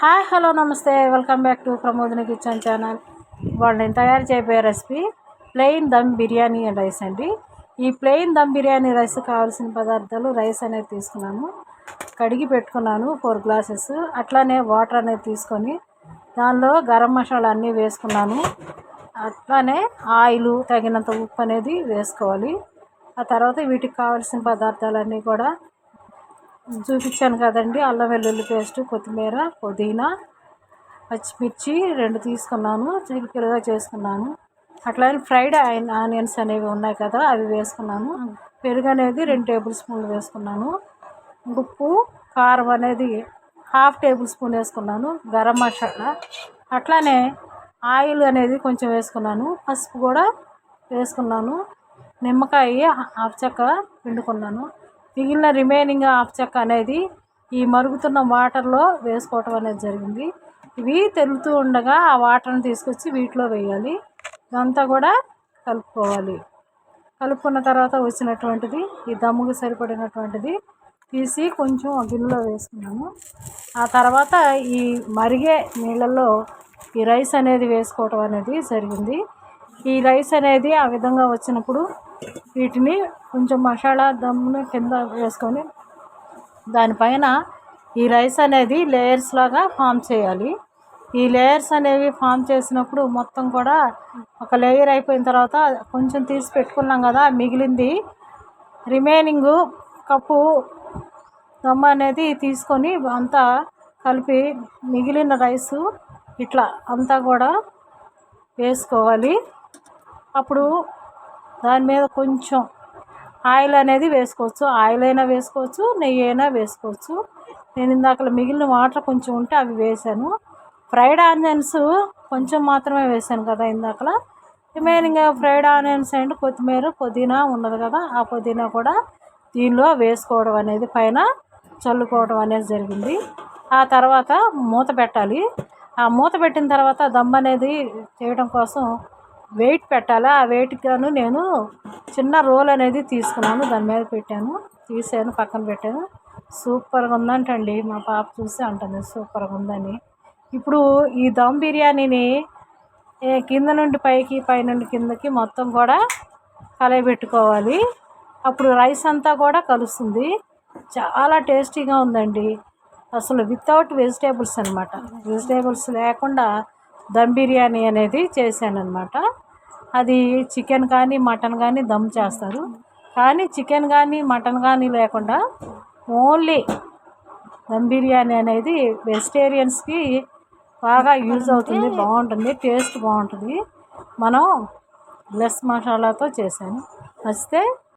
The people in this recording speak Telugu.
హాయ్ హలో నమస్తే. Welcome back to Pramodini kitchen channel ఇవాళ నేను తయారు చేయబోయే recipe plain dum biryani and rice అండి. ఈ ప్లెయిన్ దమ్ బిర్యానీ రైస్ కావాల్సిన పదార్థాలు రైస్ అనేది తీసుకున్నాను. కడిగి పెట్టుకున్నాను ఫోర్ గ్లాసెస్ అట్లానే వాటర్ అనేది తీసుకొని దానిలో గరం మసాలా అన్నీ వేసుకున్నాను. అట్లానే ఆయిల్ తగినంత ఉప్పు అనేది వేసుకోవాలి. ఆ తర్వాత వీటికి కావాల్సిన పదార్థాలన్నీ కూడా చూపించాను కదండి అల్లం వెల్లుల్లి పేస్ట్ కొత్తిమీర పుదీనా పచ్చిమిర్చి రెండు తీసుకున్నాను చిలికలుగా చేసుకున్నాను. అట్లానే ఫ్రైడ్ ఆనియన్స్ అనేవి ఉన్నాయి కదా అవి వేసుకున్నాను. పెరుగు అనేది రెండు టేబుల్ స్పూన్లు వేసుకున్నాను. ఉప్పు కారం అనేది హాఫ్ టేబుల్ స్పూన్ వేసుకున్నాను గరం మసాలా. అట్లానే ఆయిల్ అనేది కొంచెం వేసుకున్నాను పసుపు కూడా వేసుకున్నాను. నిమ్మకాయ హాఫ్ చెక్క పిండుకున్నాను. మిగిలిన రిమైనింగ్ హాఫ్ చెక్క అనేది ఈ మరుగుతున్న వాటర్లో వేసుకోవటం అనేది జరిగింది. ఇవి తెలుతూ ఉండగా ఆ వాటర్ని తీసుకొచ్చి వీటిలో వేయాలి. ఇదంతా కూడా కలుపుకోవాలి. కలుపుకున్న తర్వాత వచ్చినటువంటిది ఈ దమ్ముకి సరిపడినటువంటిది తీసి కొంచెం గిన్నెలో వేసుకున్నాము. ఆ తర్వాత ఈ మరిగే నీళ్ళల్లో ఈ రైస్ అనేది వేసుకోవటం అనేది జరిగింది. ఈ రైస్ అనేది ఆ విధంగా వచ్చినప్పుడు వీటిని కొంచెం మసాలా దమ్మును కింద వేసుకొని దానిపైన ఈ రైస్ అనేది లేయర్స్ లాగా ఫామ్ చేయాలి. ఈ లేయర్స్ అనేవి ఫామ్ చేసినప్పుడు మొత్తం కూడా ఒక లేయర్ అయిపోయిన తర్వాత కొంచెం తీసి పెట్టుకున్నాం కదా మిగిలింది రిమైనింగ్ కప్పు దమ్ అనేది తీసుకొని అంతా కలిపి మిగిలిన రైసు ఇట్లా అంతా కూడా వేసుకోవాలి. అప్పుడు దాని మీద కొంచెం ఆయిల్ అనేది వేసుకోవచ్చు. ఆయిల్ అయినా వేసుకోవచ్చు నెయ్యి అయినా వేసుకోవచ్చు. నేను ఇందాక మిగిలిన వాటర్ కొంచెం ఉంటే అవి వేసాను. ఫ్రైడ్ ఆనియన్స్ కొంచెం మాత్రమే వేసాను కదా ఇందాక రిమైనింగ్ ఫ్రైడ్ ఆనియన్స్ అండ్ కొత్తిమీర పుదీనా ఉన్నది కదా ఆ పుదీనా కూడా దీనిలో వేసుకోవడం అనేది పైన చల్లుకోవడం అనేది జరిగింది. ఆ తర్వాత మూత పెట్టాలి. ఆ మూత పెట్టిన తర్వాత దమ్ అనేది చేయడం కోసం వెయిట్ పెట్టాలి? ఆ వెయిట్గాను నేను చిన్న రోల్ అనేది తీసుకున్నాను. దాని మీద పెట్టాను. తీసాను పక్కన పెట్టాను. సూపర్గా ఉందంటండి. మా పాప చూసి అంటుంది సూపర్గా ఉందని. ఇప్పుడు ఈ దమ్ బిర్యానీని కింద నుండి పైకి పై నుండి కిందకి మొత్తం కూడా కలయబెట్టుకోవాలి. అప్పుడు రైస్ అంతా కూడా కలుస్తుంది. చాలా టేస్టీగా ఉందండి. అసలు వితౌట్ వెజిటేబుల్స్ అనమాట వెజిటేబుల్స్ లేకుండా దమ్ బిర్యానీ అనేది చేశాను అనమాట అది చికెన్ కానీ మటన్ కానీ దమ్ చేస్తారు. కానీ చికెన్ కానీ మటన్ కానీ లేకుండా ఓన్లీ దమ్ బిర్యానీ అనేది వెజిటేరియన్స్కి బాగా యూజ్ అవుతుంది బాగుంటుంది టేస్ట్ బాగుంటుంది. మనం లెస్ మసాలాతో చేశాను. నచ్చితే